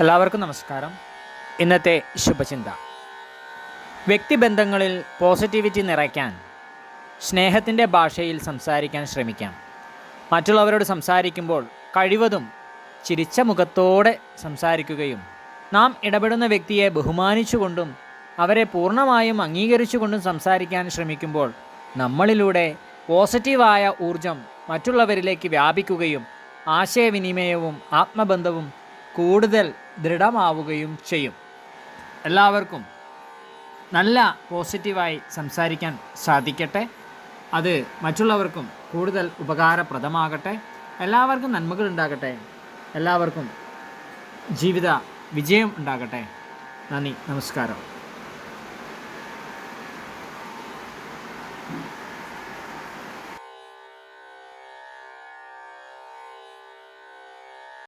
എല്ലാവർക്കും നമസ്കാരം. ഇന്നത്തെ ശുഭചിന്ത. വ്യക്തിബന്ധങ്ങളിൽ പോസിറ്റിവിറ്റി നിറയ്ക്കാൻ സ്നേഹത്തിന്റെ ഭാഷയിൽ സംസാരിക്കാൻ ശ്രമിക്കാം. മറ്റുള്ളവരോട് സംസാരിക്കുമ്പോൾ കഴിവതും ചിരിച്ച മുഖത്തോടെ സംസാരിക്കുകയും നാം ഇടപെടുന്ന വ്യക്തിയെ ബഹുമാനിച്ചുകൊണ്ടും അവരെ പൂർണമായും അംഗീകരിച്ചുകൊണ്ടും സംസാരിക്കാൻ ശ്രമിക്കുമ്പോൾ നമ്മളിലൂടെ പോസിറ്റീവായ ഊർജം മറ്റുള്ളവരിലേക്ക് വ്യാപിക്കുകയും ആശയവിനിമയവും ആത്മബന്ധവും കൂടുതൽ ദൃഢമാവുകയും ചെയ്യും. എല്ലാവർക്കും നല്ല പോസിറ്റീവായി സംസാരിക്കാൻ സാധിക്കട്ടെ. അത് മറ്റുള്ളവർക്കും കൂടുതൽ ഉപകാരപ്രദമാകട്ടെ. എല്ലാവർക്കും നന്മകൾ ഉണ്ടാകട്ടെ. എല്ലാവർക്കും ജീവിത വിജയം ഉണ്ടാകട്ടെ. നന്ദി നമസ്കാരം.